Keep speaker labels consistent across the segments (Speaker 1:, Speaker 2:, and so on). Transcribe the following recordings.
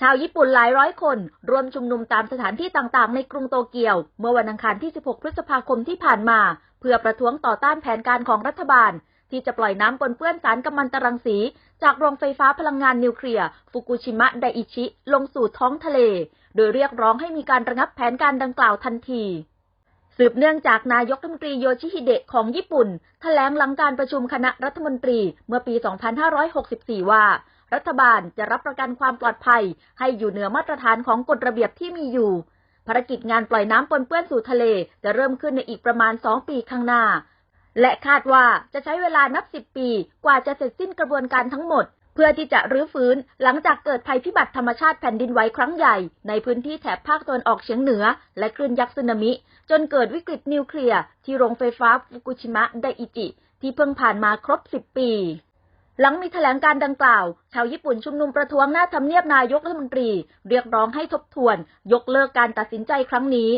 Speaker 1: ชาวญี่ปุ่นหลายร้อยคนรวมชุมนุมตามสถานที่ต่างๆ ในกรุงโตเกียว เมื่อวันอังคารที่ 16 พฤษภาคมที่ผ่านมา เพื่อประท้วงต่อต้านแผนการของรัฐบาล ที่จะปล่อยน้ำปนเปื้อนสารกัมมันตรังสี จากโรงไฟฟ้าพลังงานนิวเคลียร์ฟุกุชิมะไดอิชิ ลงสู่ท้องทะเล โดยเรียกร้องให้มีการระงับแผนการดังกล่าวทันทีสืบเนื่องจากนายกรัฐมนตรีโยชิฮิเดะของญี่ปุ่น แถลงหลังการประชุมคณะรัฐมนตรีเมื่อปี 2564 ว่า รัฐบาลจะรับประกันความปลอดภัย ให้อยู่เหนือมาตรฐานของกฎระเบียบที่มีอยู่ ภารกิจงานปล่อยน้ำปนเปื้อนสู่ทะเลจะเริ่มขึ้นในอีกประมาณ 2 ปีข้างหน้า และคาดว่าจะใช้เวลานับ 10 ปีกว่าจะเสร็จสิ้นกระบวนการทั้งหมด เพื่อที่จะรื้อฟื้นหลังจากเกิดภัยพิบัติธรรมชาติแผ่นดินไหวครั้งใหญ่ ในพื้นที่แถบภาคตะวันออกเฉียงเหนือ และคลื่นยักษ์สึนามิ จนเกิดวิกฤตนิวเคลียร์ที่โรงไฟฟ้าฟุกุชิมะไดอิจิที่เพิ่งผ่านมาครบ 10 ปี หลังมีแถลงการดังกล่าว ชาวญี่ปุ่นชุมนุมประท้วงหน้าทำเนียบนายกรัฐมนตรี เรียกร้องให้ทบทวน ยกเลิกการตัดสินใจครั้งนี้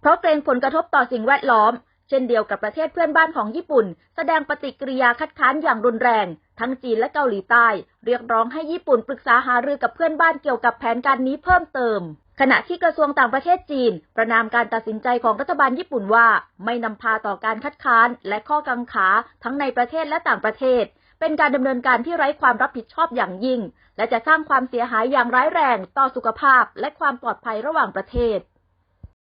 Speaker 1: เพราะเกรงผลกระทบต่อสิ่งแวดล้อม เช่นเดียวกับประเทศเพื่อนบ้านของญี่ปุ่น แสดงปฏิกิริยาคัดค้านอย่างรุนแรง ทั้งจีนและเกาหลีใต้ เรียกร้องให้ญี่ปุ่นปรึกษาหารือกับเพื่อนบ้านเกี่ยวกับแผนการนี้เพิ่มเติม ขณะที่กระทรวงต่างประเทศจีน ประนามการตัดสินใจของรัฐบาลญี่ปุ่นว่า ไม่นำพาต่อการคัดค้านและข้อกังขาทั้งในประเทศและต่างประเทศ เป็นการดำเนินการที่ไร้ความรับผิดชอบอย่างยิ่ง และจะสร้างความเสียหายอย่างร้ายแรงต่อสุขภาพและความปลอดภัยระหว่างประเทศ